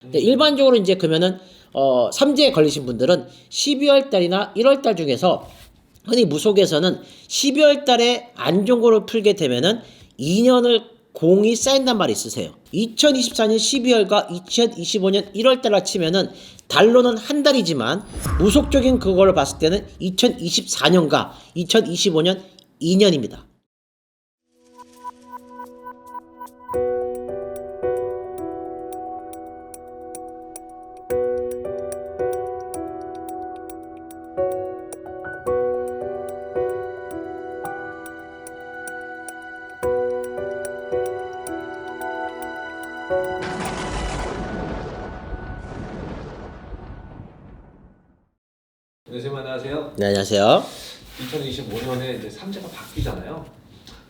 근데 일반적으로 이제 그러면은 어 삼재에 걸리신 분들은 12월 달이나 1월 달 중에서 흔히 무속에서는 12월 달에 안종고를 풀게 되면은 2년을 공이 쌓인단 말이 있으세요. 2024년 12월과 2025년 1월 달을 치면은 달로는 한 달이지만 무속적인 그거를 봤을 때는 2024년과 2025년 2년입니다. 선생님 안녕하세요. 네, 안녕하세요. 2025년에 이제 삼재가 바뀌잖아요.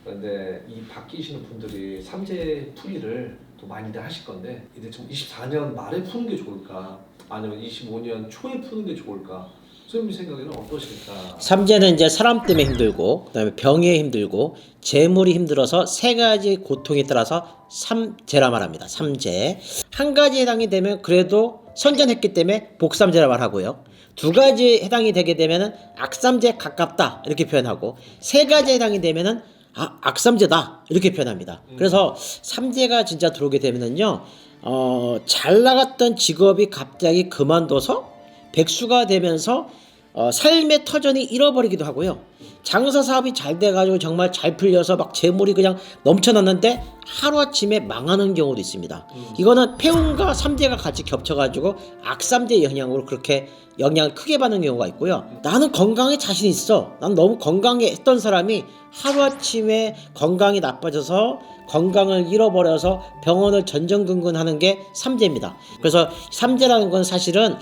그런데 이 바뀌시는 분들이 삼재 풀이를 또 많이들 하실 건데 이제 좀 24년 말에 푸는 게 좋을까? 아니면 25년 초에 푸는 게 좋을까? 선생님 생각에는 어떠실까? 삼재는 이제 사람 때문에 힘들고 그다음에 병에 힘들고 재물이 힘들어서 세 가지 고통에 따라서 삼재라 말합니다. 삼재 한 가지 해당이 되면 그래도 선전했기 때문에 복삼재라 말하고요. 두 가지 해당이 되게 되면은 악삼재 가깝다 이렇게 표현하고 세 가지 해당이 되면은 아 악삼재다 이렇게 표현합니다. 그래서 삼재가 진짜 들어오게 되면은요 어 잘 나갔던 직업이 갑자기 그만둬서 백수가 되면서 어, 삶의 터전이 잃어버리기도 하고요. 장사 사업이 잘 돼가지고 정말 잘 풀려서 막 재물이 그냥 넘쳐났는데 하루아침에 망하는 경우도 있습니다. 이거는 폐운과 삼재가 같이 겹쳐가지고 악삼재 영향으로 그렇게 영향을 크게 받는 경우가 있고요. 나는 건강에 자신 있어. 난 너무 건강해 했던 사람이 하루아침에 건강이 나빠져서 건강을 잃어버려서 병원을 전전긍긍하는 게 삼재입니다. 그래서 삼재라는 건 사실은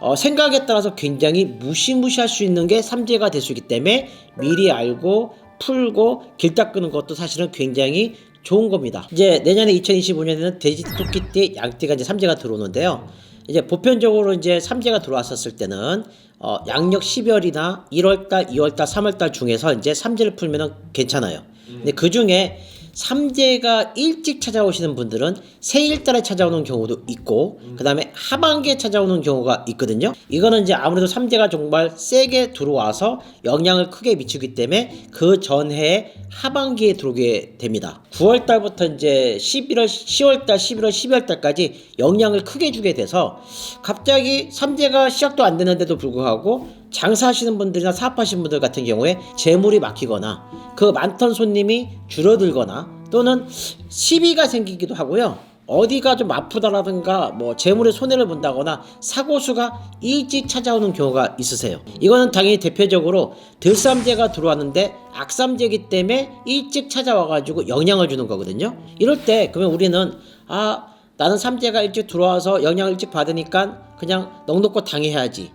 어, 생각에 따라서 굉장히 무시무시할 수 있는 게 삼재가 될 수 있기 때문에 미리 알고 풀고 길 닦는 것도 사실은 굉장히 좋은 겁니다. 이제 내년에 2025년에는 돼지, 토끼띠, 양띠가 이제 삼재가 들어오는데요. 이제 보편적으로 이제 삼재가 들어왔었을 때는 어, 양력 12월이나 1월달, 2월달, 3월달 중에서 이제 삼재를 풀면은 괜찮아요. 근데 그 중에 삼재가 일찍 찾아오시는 분들은 생일달에 찾아오는 경우도 있고 그 다음에 하반기에 찾아오는 경우가 있거든요. 이거는 이제 아무래도 삼재가 정말 세게 들어와서 영향을 크게 미치기 때문에 그 전해에 하반기에 들어오게 됩니다. 9월달부터 이제 11월 10월달 11월 12월달까지 영향을 크게 주게 돼서 갑자기 삼재가 시작도 안 되는데도 불구하고 장사하시는 분들이나 사업하시는 분들 같은 경우에 재물이 막히거나 그 많던 손님이 줄어들거나 또는 시비가 생기기도 하고요. 어디가 좀 아프다라든가 뭐 재물에 손해를 본다거나 사고수가 일찍 찾아오는 경우가 있으세요. 이거는 당연히 대표적으로 들삼재가 들어왔는데 악삼재기 때문에 일찍 찾아와가지고 영향을 주는 거거든요. 이럴 때 그러면 우리는 아 나는 삼재가 일찍 들어와서 영향을 일찍 받으니까 그냥 넉넉고 당해야지.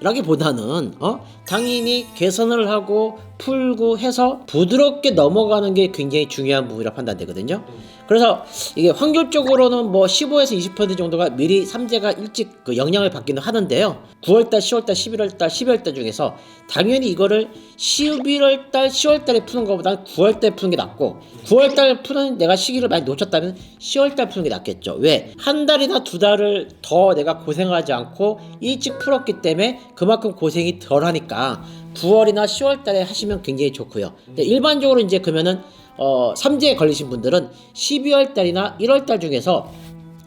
라기보다는 어? 당연히 개선을 하고 풀고 해서 부드럽게 넘어가는 게 굉장히 중요한 부분이라 판단되거든요. 그래서 이게 확률적으로는 뭐 15에서 20% 정도가 미리 삼재가 일찍 그 영향을 받기는 하는데요. 9월달, 10월달, 11월달, 12월달 중에서 당연히 이거를 11월달, 10월달에 푸는 것보다는 9월달에 푸는 게 낫고 9월달 푸는 내가 시기를 많이 놓쳤다면 10월달 푸는 게 낫겠죠. 왜? 한 달이나 두 달을 더 내가 고생하지 않고 일찍 풀었기 때문에 그만큼 고생이 덜 하니까 9월이나 10월 달에 하시면 굉장히 좋고요. 근데 일반적으로 이제 그러면은 어, 삼재에 걸리신 분들은 12월 달이나 1월 달 중에서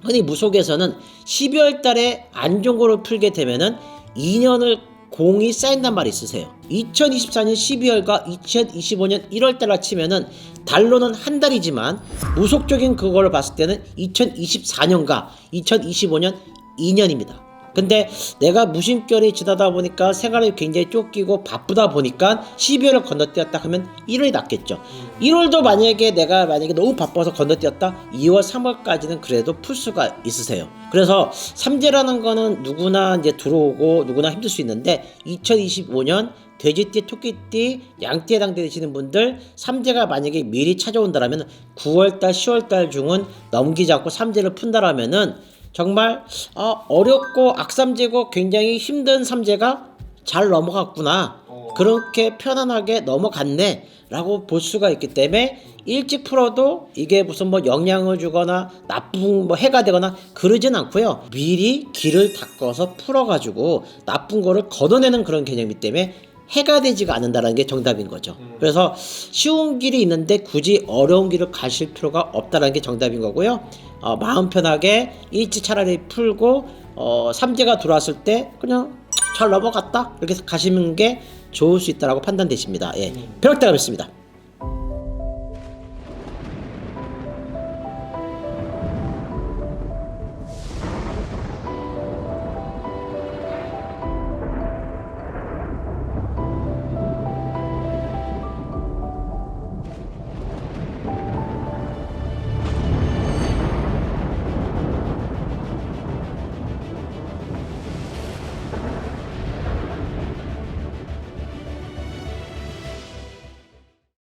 흔히 무속에서는 12월 달에 안종고를 풀게 되면은 2년을 공이 쌓인단 말이 있으세요. 2024년 12월과 2025년 1월 달을 치면은 달로는 한 달이지만 무속적인 그거를 봤을 때는 2024년과 2025년 2년입니다. 근데 내가 무심결이 지나다 보니까 생활이 굉장히 쫓기고 바쁘다 보니까 12월을 건너뛰었다 하면 1월이 낫겠죠. 1월도 만약에 내가 만약에 너무 바빠서 건너뛰었다 2월, 3월까지는 그래도 풀 수가 있으세요. 그래서 삼재라는 거는 누구나 이제 들어오고 누구나 힘들 수 있는데 2025년 돼지띠, 토끼띠, 양띠에 해당되시는 분들 삼재가 만약에 미리 찾아온다라면 9월달, 10월달 중은 넘기지 않고 삼재를 푼다라면은 정말 어, 어렵고 악삼재고 굉장히 힘든 삼재가 잘 넘어갔구나. 어. 그렇게 편안하게 넘어갔네 라고 볼 수가 있기 때문에 일찍 풀어도 이게 무슨 뭐 영향을 주거나 나쁜 뭐 해가 되거나 그러진 않고요 미리 길을 닦아서 풀어가지고 나쁜 거를 걷어내는 그런 개념이기 때문에 해가 되지가 않는다는 게 정답인 거죠. 그래서 쉬운 길이 있는데 굳이 어려운 길을 가실 필요가 없다는 게 정답인 거고요. 어, 마음 편하게 일찍 차라리 풀고 어, 삼재가 들어왔을 때 그냥 잘 넘어갔다 이렇게 가시는 게 좋을 수 있다라고 판단되십니다. 예, 벼락대가 뵙습니다.